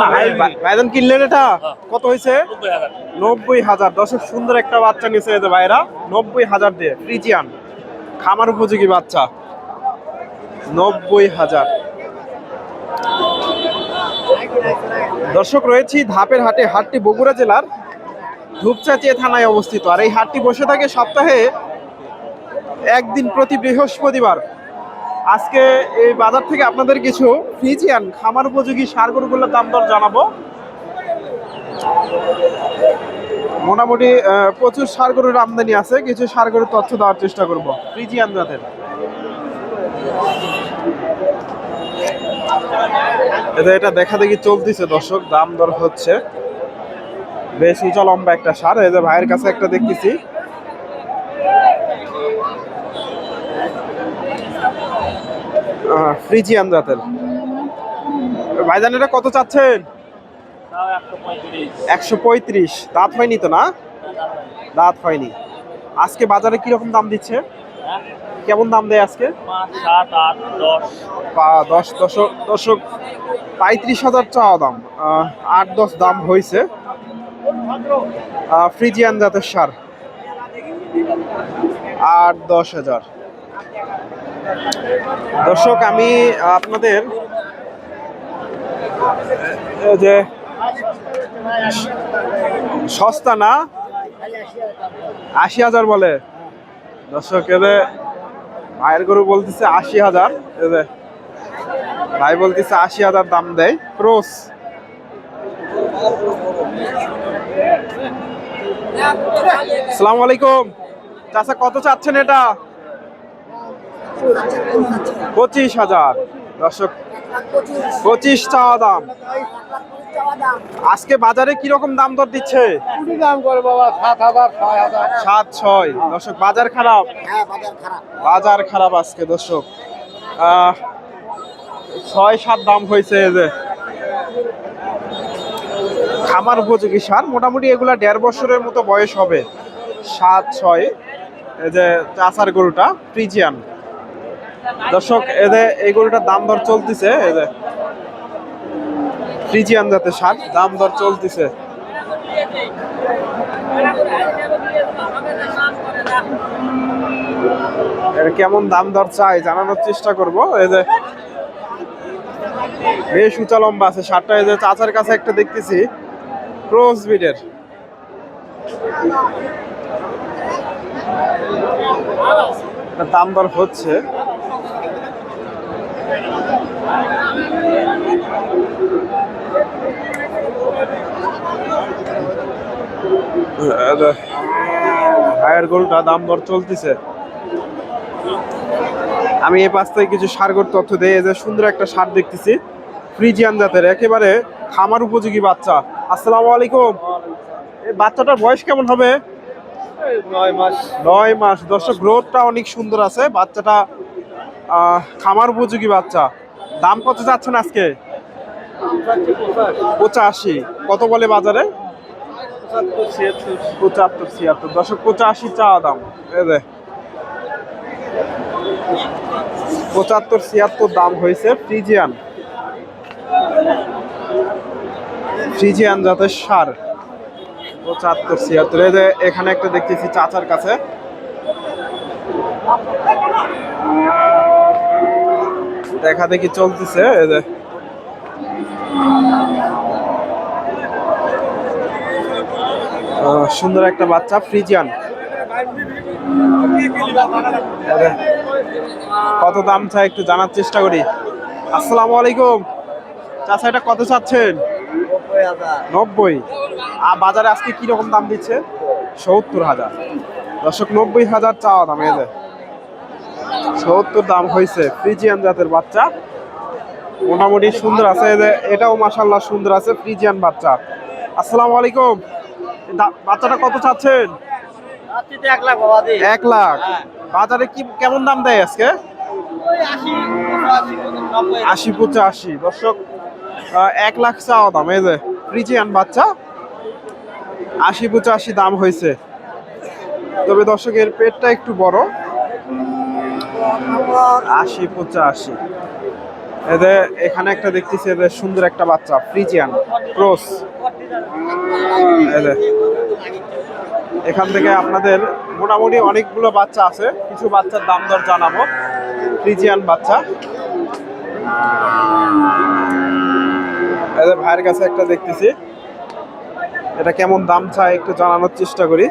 ভাই- ভাইজান কিনলেন এটা? কত হয়েছে? নব্বই হাজার। সুন্দর একটা বাচ্চা এই ভাইরা। নব্বই হাজার দিয়ে। ফ্রিজিয়ান। খামার উপযোগী বাচ্চা। নব্বই হাজার। দর্শক রয়েছি ধাপের হাটে হাটটি বগুড়া জেলার ধূপচাচিয়া থানায় অবস্থিত। আর এই হাটটি বসে থাকে সপ্তাহে একদিন প্রতি বৃহস্পতিবার। আজকে এই বাজার থেকে আপনাদের কিছু ফ্রিজিয়ান খামার উপযোগী সার গরুগুলোর দাম দর জানাব। মোটামুটি প্রচুর সার গরুর আমদানি আছে, কিছু সার গরুর তথ্য দেওয়ার চেষ্টা করব। ফ্রিজিয়ান জাতের। এটা দেখা দেখি চলতেছে দর্শক, দাম দর হচ্ছে। বেশ উঁচা লম্বা একটা সার, এই যে ভাইয়ের কাছে একটা দেখতেছি। ফ্রিজিয়ান জাতের। ভাইজান এটা কত চাচ্ছেন? একশো পঁয়ত্রিশ। দাঁত হয়নি তো না? দাঁত হয়নি। আজকে বাজারে কীরকম দাম দিচ্ছে? কেমন দাম দেয় আজকে? দশ। দশক দশক পঁয়ত্রিশ হাজার চাওয়া দাম। আট দশ দাম হয়েছে। ফ্রিজিয়ান জাতের সার। আট দশ হাজার। দর্শক, আমি আপনাদের যে, সস্তা না, আশি হাজার বলে। দর্শক এদের ভাইয়ের গরু বলতেছে আশি হাজার এদের ভাই বলতেছে আশি হাজার দাম দেয়, ক্রোস। সালাম আলাইকুম। চাচা, কত চাচ্ছেন এটা? পঁচিশ হাজার। দর্শক, পঁচিশ চাওয়া দাম। আজকে বাজারে কীরকম দাম দর দিচ্ছে? দাম সাত ছয়। দর্শক, বাজার খারাপ। বাজার খারাপ আজকে, দর্শক। ছয়, সাত দাম হয়েছে যে। খামার উপযোগী সার, মোটামুটি এগুলা দেড় বছরের মতো বয়স হবে। সাত ছয়, এই যে চাষার গরুটা, ফ্রিজিয়ান। দর্শক এদের এই গরুটার দাম দর চলতেছে যে ফ্রিজিয়ান জাতের সার, দাম দর চলতেছে। কেমন দাম দর চাই জানানোর চেষ্টা করব, এই যে বেশ উঁচা লম্বা আছে শার্টটা এই যে চাচার কাছে একটা দেখতেছি, ক্রস বিডের দাম দর হচ্ছে। এই যে গরুটা দাম দর চলতেছে। আমি এই পাশ থেকে কিছু সারগর তথ্য দেই এই যে সুন্দর একটা সার দেখতেছি। ফ্রিজিয়ান জাতের একেবারে খামার উপযোগী বাচ্চা। আসসালামু আলাইকুম। এই বাচ্চাটার বয়স কেমন হবে? নয় মাস। নয় মাস। দর্শক গ্রোথটা অনেক সুন্দর আছে। বাচ্চাটা খামার উপযোগী বাচ্চা। দাম কত যাচ্ছেন আজকে? পঁচাশি। কত বলে বাজারে? পঁচাত্তর, ছিয়াত্তর। দশক পঁচাশি চাওয়া দাম। পঁচাত্তর, ছিয়াত্তর দাম হয়েছে ফ্রিজিয়ান। ফ্রিজিয়ান জাতের সার। পঁচাত্তর, ছিয়াত্তর। এই যে, এখানে একটা দেখতেছি চাচার কাছে। দেখা দেখি চলতেছে সুন্দর একটা বাচ্চা, ফ্রিজিয়ান। কত দাম চাই একটু জানার চেষ্টা করি। আসসালামু আলাইকুম। চাচা, এটা কত চাচ্ছেন? নব্বই। আর বাজারে আজকে কি রকম দাম দিচ্ছে? সত্তর হাজার। দর্শক, নব্বই হাজার চাওয়া দাম যে। সত্তর দাম হয়েছে ফ্রিজিয়ান জাতের বাচ্চা। মোটামুটি সুন্দর আছে এটাও মাসাল্লাহ সুন্দর আছে ফ্রিজিয়ান বাচ্চা। আসসালামু আলাইকুম। বাচ্চাটা কত চাচ্ছেন? এক লাখ লাখ। বাজারে কি কেমন দাম দেয় আজকে? আশি পঁচাশি দর্শক এক লাখ চাওয়া দাম এই যে ফ্রিজিয়ান বাচ্চা। আশি পঁচাশি দাম হয়েছে। তবে দর্শকের পেটটা একটু বড়। আশি, পঁচাশি। এদের এখানে একটা দেখতেছি এদের সুন্দর একটা বাচ্চা, ফ্রিজিয়ান, ক্রস। এদের এখান থেকে আপনাদের মোটামুটি অনেকগুলো বাচ্চা আছে, কিছু বাচ্চার দাম দর জানাব। ফ্রিজিয়ান বাচ্চা। এদের ভাইয়ের কাছে একটা দেখতেছি। এটা কেমন দাম চাই একটু জানানোর চেষ্টা করি।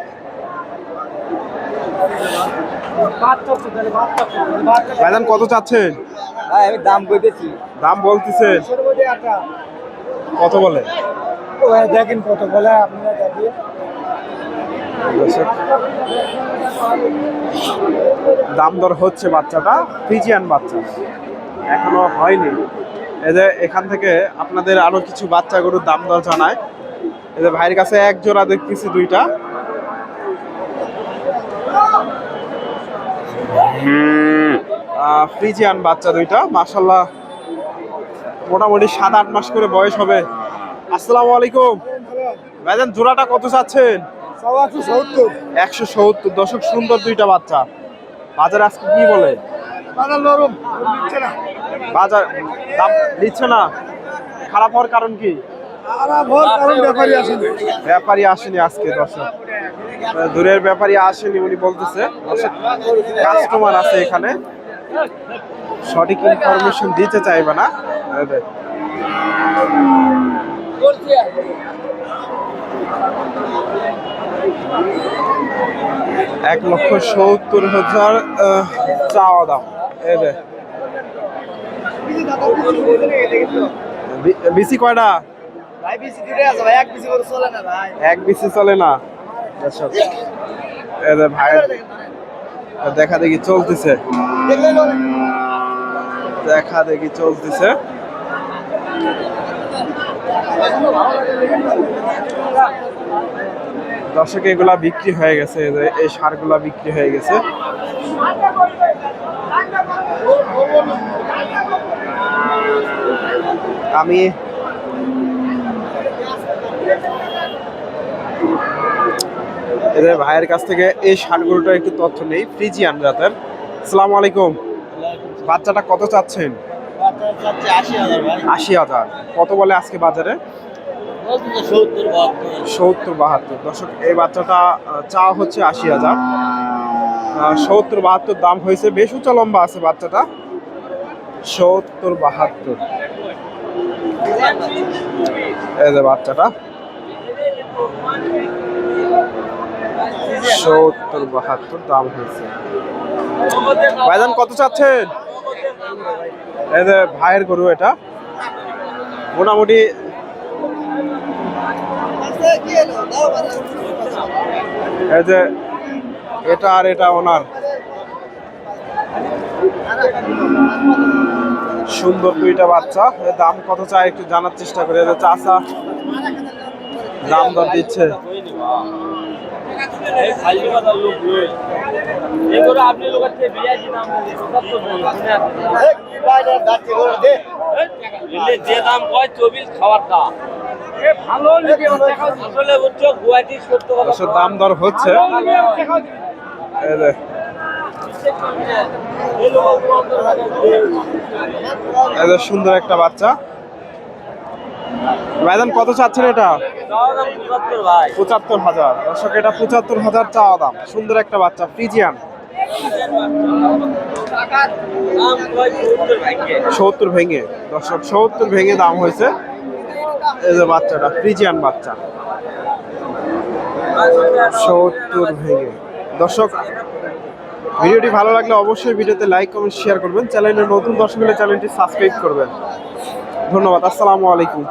ভাইজান কত চাচ্ছেন? আমি দাম কইতেছি দাম বলতেছেন? কত বলে? দেখেন কত বলে আপনারা দাম দর হচ্ছে বাচ্চাটা ফ্রিজিয়ান বাচ্চা। এখনও হয়নি। এদের এখান থেকে আপনাদের আরও কিছু বাচ্চা গরুর দাম দর জানায়। এদের ভাইয়ের কাছে এক জোড়া দেখতেছি দুইটা। ফ্রিজিয়ান বাচ্চা দুইটা। মাসাল্লাহ মোটামুটি সাত আট মাস করে বয়স হবে। আসসালামু আলাইকুম। ভাইজান জোড়াটা কত চাচ্ছেন? একশো সত্তর। দশক সুন্দর দুইটা বাচ্চা। বাজার আজকে কি বলে? বাজার নরম বাজার দাম দিচ্ছে না। খারাপ হওয়ার কারণ কি? ব্যাপারী আসেনি। আজকে দর্শক। দূরের ব্যাপারী আসেনি উনি বলতেছে। কাস্টমার আছে এখানে। সঠিক ইনফরমেশন দিতে চাইবে না। এক লক্ষ সত্তর হাজার চাওয়া দাম। বি- বিসি কয়টা? ভাই বিসি দূরে আছে ভাই এক বিসি করে চলে না ভাই। এক বিসি চলে না? দর্শক। এই ভাই দেখা দেখি চলতেছে। দেখা দেখি চলতেছে। দর্শক এগুলা বিক্রি হয়ে গেছে এই সারগুলা বিক্রি হয়ে গেছে। আমি এদের ভাইয়ের কাছ থেকে এই সারগুলোটার একটু তথ্য নেই। ফ্রিজিয়ান জাতের। আসসালামু আলাইকুম। বাচ্চাটা কত চাচ্ছেন? আশি হাজার কত বলে আজকে বাজারে? সত্তর বাহাত্তর। দর্শক এই বাচ্চাটা চাওয়া হচ্ছে আশি হাজার। সত্তর বাহাত্তর দাম হয়েছে। বেশ উঁচা লম্বা আছে বাচ্চাটা। সত্তর বাহাত্তর। এই যে বাচ্চাটা। সত্তর বাহাত্তর দাম হয়েছে। ভাইজান, কত চাচ্ছেন? এই যে ভাইয়ের গরু এটা। মোটামুটি এই যে এটা আর এটা ওনার। সুন্দর দুইটা বাচ্চা। দাম কত চাই একটু জানার চেষ্টা করে। চাচা দাম দর দিচ্ছে। যে দাম কয় চব্বিশ খাবার দাম দাম দর হচ্ছে সুন্দর একটা বাচ্চা। ভাইজান, কত চাচ্ছেন এটা? পঁচাত্তর হাজার। দর্শক এটা পঁচাত্তর হাজার চাওয়া দাম। সুন্দর একটা বাচ্চা ফ্রিজিয়ান। সত্তর ভেঙে। দর্শক সত্তর ভেঙে দাম হয়েছে। এই যে বাচ্চাটা ফ্রিজিয়ান বাচ্চা। সত্তর ভেঙে। দর্শক ভিডিওটি ভালো লাগলে অবশ্যই ভিডিওতে লাইক কমেন্ট শেয়ার করবেন। চ্যানেলে নতুন দর্শক হলে চ্যানেলটি সাবস্ক্রাইব করবেন। ধন্যবাদ আসসালামু আলাইকুম।